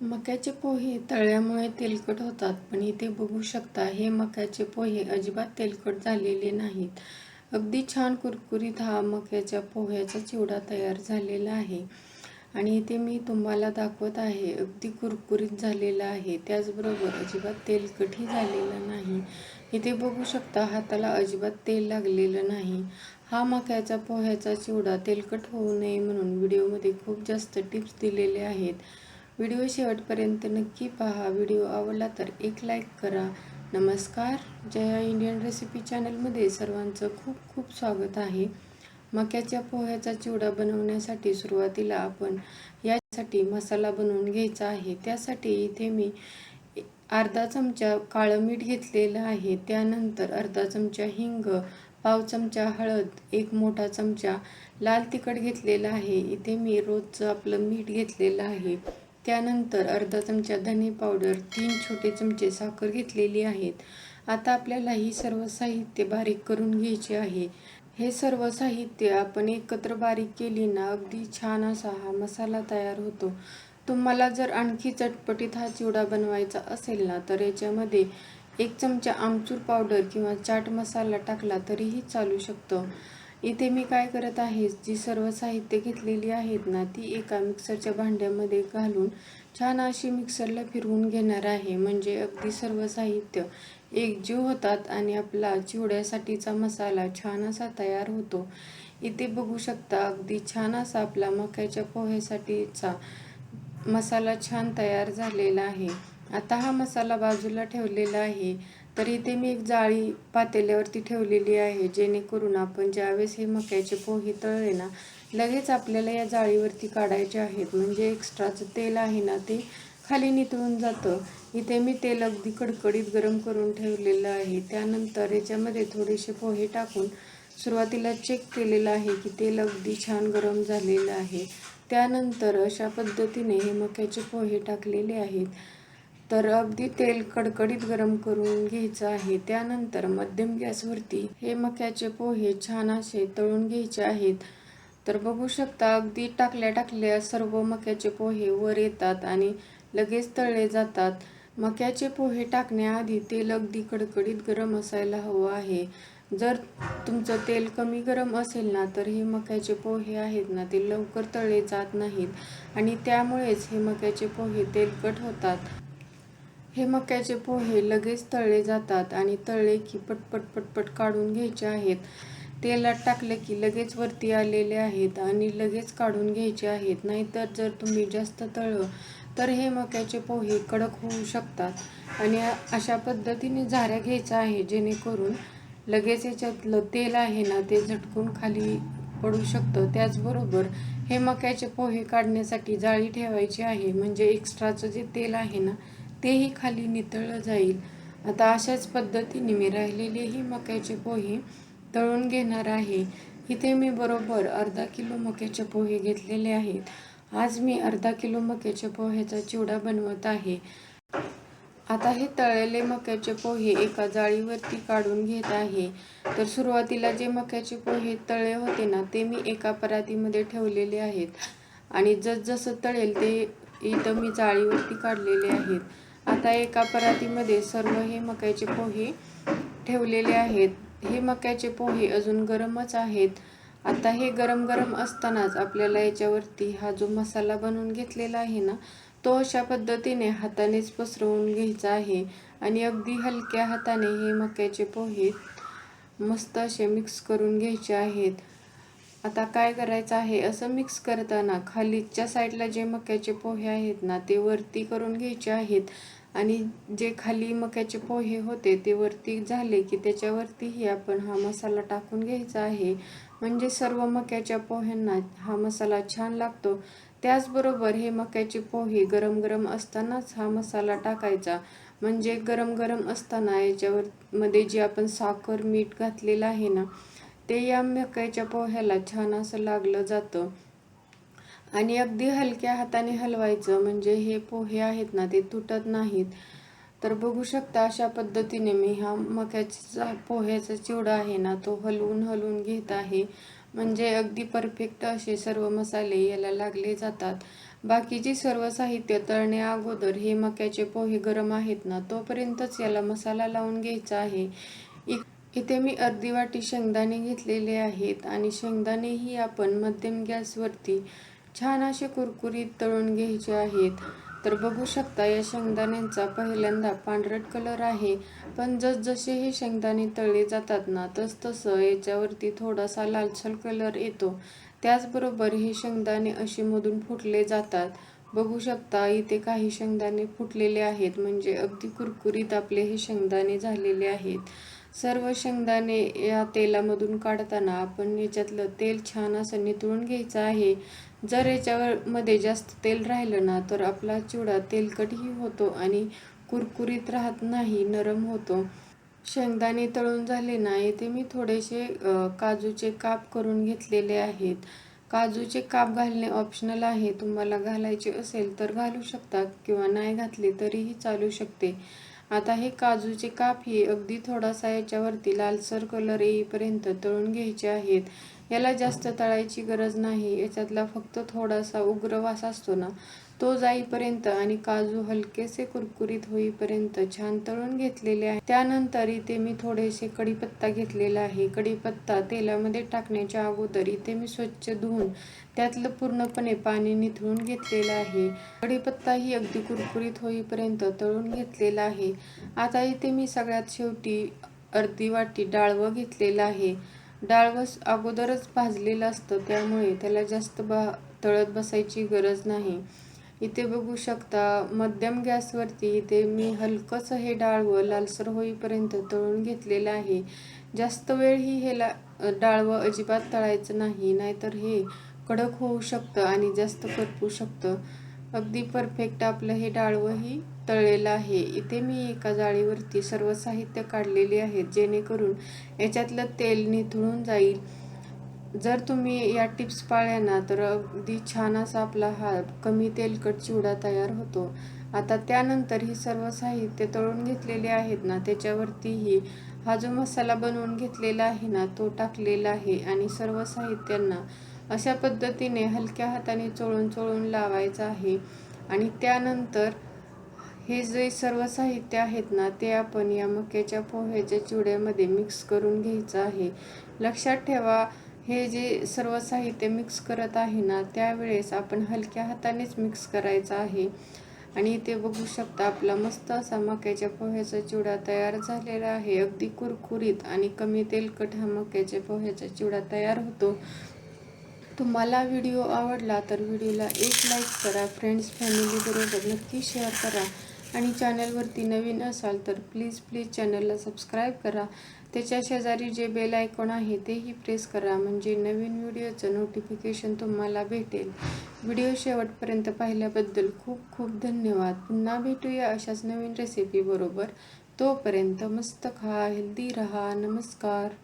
मक्याचे पोहे तळल्यामुळे तेलकट होतात पण इथे बघू शकता हे मक्याचे पोहे अजिबात तेलकट झालेले नाहीत. अगदी छान कुरकुरीत हा मक्याच्या पोह्याचा चिवडा तयार झालेला आहे. आणि इथे मी तुम्हाला दाखवत आहे अगदी कुरकुरीत झालेला आहे. त्याचबरोबर अजिबात तेलकटही झालेलं नाही. इथे बघू शकता हाताला अजिबात तेल लागलेलं नाही. हा मक्याचा पोह्याचा चिवडा तेलकट होऊ नये म्हणून व्हिडिओमध्ये खूप जास्त टिप्स दिलेले आहेत. व्हिडिओ शेवटपर्यंत नक्की पहा. व्हिडिओ आवडला तर एक लाईक करा. नमस्कार. जया इंडियन रेसिपी चॅनलमध्ये सर्वांचं खूप खूप स्वागत आहे. मक्याच्या पोह्याचा चिवडा बनवण्यासाठी सुरुवातीला आपण यासाठी मसाला बनवून घ्यायचा आहे. त्यासाठी इथे मी अर्धा चमचा काळं मीठ घेतलेलं आहे. त्यानंतर अर्धा चमचा हिंग पाव चमचा हळद एक मोठा चमचा लाल तिखट घेतलेला आहे. इथे मी रोजचं आपलं मीठ घेतलेलं आहे. त्यानंतर अर्धा चमचा धने पावडर तीन छोटे चमचे साखर घेतलेली आहेत. आता आपल्याला ही सर्व साहित्य बारीक करून घ्यायचे आहे. हे सर्व साहित्य आपण एकत्र बारीक केली ना अगदी छान असा हा मसाला तयार होतो. तुम्हाला जर आणखी चटपटीत हा चिवडा बनवायचा असेल ना तर याच्यामध्ये एक चमचा आमचूर पावडर किंवा चाट मसाला टाकला तरीही चालू शकतो. इथे मी काय करत आहे? जी सर्व साहित्य घेतलेली आहेत ना ती एका मिक्सरच्या भांड्यामध्ये घालून छान अशी मिक्सरला फिरवून घेणार आहे. म्हणजे अगदी सर्व साहित्य एकजीव होतात आणि आपला चिवड्यासाठीचा मसाला छान असा तयार होतो. इथे बघू शकता अगदी छान असा आपला मक्याच्या पोह्यासाठीचा मसाला छान तयार झालेला आहे. आता हा मसाला बाजूला ठेवलेला आहे. तर इथे मी एक जाळी पातेल्यावरती ठेवलेली आहे जेणेकरून आपण ज्यावेळेस हे मक्याचे पोहे तळले ना लगेच आपल्याला या जाळीवरती काढायचे आहेत. म्हणजे एक्स्ट्राचं तेल आहे ना ते खाली नितळून जातं. इथे मी तेल अगदी कडकडीत गरम करून ठेवलेलं आहे. त्यानंतर याच्यामध्ये थोडेसे पोहे टाकून सुरुवातीला चेक केलेलं आहे की तेल अगदी छान गरम झालेलं आहे. त्यानंतर अशा पद्धतीने हे मक्याचे पोहे टाकलेले आहेत. तर अगदी तेल कडकडीत गरम करून घ्यायचं आहे. त्यानंतर मध्यम गॅसवरती हे मक्याचे पोहे छान असे तळून घ्यायचे आहेत. तर बघू शकता अगदी टाकल्या टाकल्या सर्व मक्याचे पोहे वर येतात आणि लगेच तळले जातात. मक्याचे पोहे टाकण्याआधी तेल अगदी कडकडीत गरम असायला हवं आहे. जर तुमचं तेल कमी गरम असेल ना तर हे मक्याचे पोहे आहेत ना ते लवकर तळले जात नाहीत. आणि त्यामुळेच हे मक्याचे पोहे तेलकट होतात. हे मक्याचे पोहे लगेच तळले जातात आणि तळले की पटपट पटपट काढून घ्यायचे आहेत. तेलात टाकले की लगेच वरती आलेले आहेत आणि लगेच काढून घ्यायचे आहेत. नाहीतर जर तुम्ही जास्त तळलं तर हे मक्याचे पोहे कडक होऊ शकतात. आणि अशा पद्धतीने झाऱ्या घ्यायचा आहे जेणेकरून लगेच याच्यातलं तेल आहे ना ते झटकून खाली पडू शकतं. त्याचबरोबर हे मक्याचे पोहे काढण्यासाठी जाळी ठेवायची आहे. म्हणजे एक्स्ट्राचं जे तेल आहे ना तेही खाली नितळलं जाईल. आता अशाच पद्धतीने मी राहिलेलेही मक्याचे पोहे तळून घेणार आहे. इथे मी बरोबर अर्धा किलो मक्याचे पोहे घेतलेले आहेत. आज मी अर्धा किलो मक्याच्या पोह्याचा चिवडा बनवत आहे. आता हे तळलेले मक्याचे पोहे एका जाळीवरती काढून घेत आहे. तर सुरुवातीला जे मक्याचे पोहे तळे होते ना ते मी एका परातीमध्ये ठेवलेले आहेत. आणि जसजसं तळेल ते इथं मी जाळीवरती काढलेले आहेत. आता एका परातीमध्ये सर्व हे मक्याचे पोहे ठेवलेले आहेत. हे मक्याचे पोहे अजून गरमच आहेत. आता हे गरम गरम असतानाच आपल्याला याच्यावरती हा जो मसाला बनवून घेतलेला आहे ना तो अशा पद्धतीने हातानेच पसरवून घ्यायचा आहे. आणि अगदी हलक्या हाताने हे मक्याचे पोहे मस्त असे मिक्स करून घ्यायचे आहेत. आता काय करायचं आहे? असं मिक्स करताना खालीच्या साईडला जे मक्याचे पोहे आहेत ना ते वरती करून घ्यायचे आहेत. आणि जे खाली मक्याचे पोहे होते ते वरती झाले की त्याच्यावरतीही आपण हा मसाला टाकून घ्यायचा आहे. म्हणजे सर्व मक्याच्या पोह्यांना हा मसाला छान लागतो. त्याचबरोबर हे मक्याचे पोहे गरम गरम असतानाच हा मसाला टाकायचा. म्हणजे गरम गरम असताना याच्यावर मध्ये जे आपण साखर मीठ घातलेलं आहे ना ते या मक्याच्या पोह्याला छान असं लागलं जातं. आणि अगदी हलक्या हाताने हलवायचं म्हणजे हे पोहे आहेत ना ते तुटत नाहीत. तर बघू शकता अशा पद्धतीने मी हा मक्याचा पोह्याचा चिवडा आहे ना तो हलवून हलवून घेत आहे. म्हणजे अगदी परफेक्ट असे सर्व मसाले याला लागले जातात. बाकीचे सर्व साहित्य तळणे अगोदर हे मक्याचे पोहे गरम आहेत ना तोपर्यंतच याला मसाला लावून घ्यायचा आहे. इ- इथे मी अर्धी वाटी शेंगदाणे घेतलेले आहेत आणि शेंगदाणेही आपण मध्यम गॅसवरती छान असे कुरकुरीत तळून घ्यायचे आहेत. तर बघू शकता या शेंगदाण्यांचा पहिल्यांदा पांढरट कलर आहे. पण जसजसे हे शेंगदाणे तळले जातात ना तसतसं याच्यावरती थोडासा लालसर कलर येतो. त्याचबरोबर हे शेंगदाणे असे मधून फुटले जातात. बघू शकता इथे काही शेंगदाणे फुटलेले आहेत. म्हणजे अगदी कुरकुरीत आपले हे शेंगदाणे झालेले आहेत. सर्व शेंगदाणे या तेलामधून काढताना आपण याच्यातलं तेल छान असं नितळून घ्यायचं आहे. जर याच्यावर मध्ये जास्त तेल राहिलं ना तर आपला चिवडा तेलकटही होतो आणि कुरकुरीत राहत नाही नरम होतो. शेंगदाणे तळून झाले ना येथे मी थोडेसे काजूचे काप करून घेतलेले आहेत. काजूचे काप घालणे ऑप्शनल आहे. तुम्हाला घालायचे असेल तर घालू शकता किंवा नाही घातले तरीही चालू शकते. आता हे काजूचे काप हे अगदी थोडासा याच्यावरती लालसर कलर येईपर्यंत तळून घ्यायचे आहेत. याला जास्त तळायची गरज नाही. याच्यातला फक्त थोडासा उग्र वास असतो ना तो जाईपर्यंत आणि काजू हलकेसे कुरकुरीत होईपर्यंत छान तळून घेतलेले आहे. त्यानंतर इथे मी थोडेसे कढीपत्ता घेतलेला आहे. कढीपत्ता तेलामध्ये टाकण्याच्या अगोदर इथे मी स्वच्छ धुवून त्यातलं पूर्णपणे पाणी निथळून घेतलेलं आहे. कढीपत्ता ही अगदी कुरकुरीत होईपर्यंत तळून घेतलेला आहे. आता इथे मी सगळ्यात शेवटी अर्धी वाटी डाळवं घेतलेलं आहे. डाळवं अगोदरच भाजलेलं असतं त्यामुळे त्याला जास्त बा तळत बसायची गरज नाही. इथे बघू शकता मध्यम गॅसवरती इथे मी हलकंसं हे डाळवं लालसर होईपर्यंत तळून घेतलेलं आहे. जास्त वेळ ही हे ला डाळवं अजिबात तळायचं नाही नाहीतर हे कडक होऊ शकतं आणि जास्त करपू शकतं. अगदी परफेक्ट आपलं हे डाळवंही तळलेलं आहे. इथे मी एका जाळीवरती सर्व साहित्य काढलेले आहेत जेणेकरून याच्यातलं तेल निथळून जाईल. जर तुम्ही या टिप्स पाळल्या ना तर अगदी छान असा आपला हा कमी तेलकट चिवडा तयार होतो. आता त्यानंतर ही सर्व साहित्य तळून घेतलेले आहेत ना त्याच्यावरतीही हा जो मसाला बनवून घेतलेला आहे ना तो टाकलेला आहे आणि सर्व साहित्यांना अशा पद्धतीने हलक्या हाताने चोळून चोळून लावायचं आहे. आणि त्यानंतर हे जे सर्व साहित्य आहेत ना ते आपण या मक्याच्या पोह्याच्या चिवड्यामध्ये मिक्स करून घ्यायचं आहे. लक्षात ठेवा हे जे सर्व साहित्य मिक्स करत आहे ना त्यावेळेस आपण हलक्या हातानेच मिक्स करायचं आहे. आणि इथे बघू शकता आपला मस्त असा मक्याच्या पोह्याचा चिवडा तयार झालेला आहे. अगदी कुरकुरीत आणि कमी तेलकट हा मक्याच्या पोह्याचा चिवडा तयार होतो. तुम्हाला व्हिडिओ आवडला तर व्हिडिओला एक लाईक करा फ्रेंड्स फॅमिलीबरोबर नक्की शेअर करा. आणि चॅनलवरती नवीन असाल तर प्लीज प्लीज चॅनलला सबस्क्राईब करा. त्याच्या शेजारी जे बेल आयकॉन आहे तेही प्रेस करा. म्हणजे नवीन व्हिडिओचं नोटिफिकेशन तुम्हाला भेटेल. व्हिडिओ शेवटपर्यंत पाहिल्याबद्दल खूप खूप धन्यवाद. पुन्हा भेटूया अशाच नवीन रेसिपीबरोबर तोपर्यंत मस्त खा हेल्दी रहा. नमस्कार.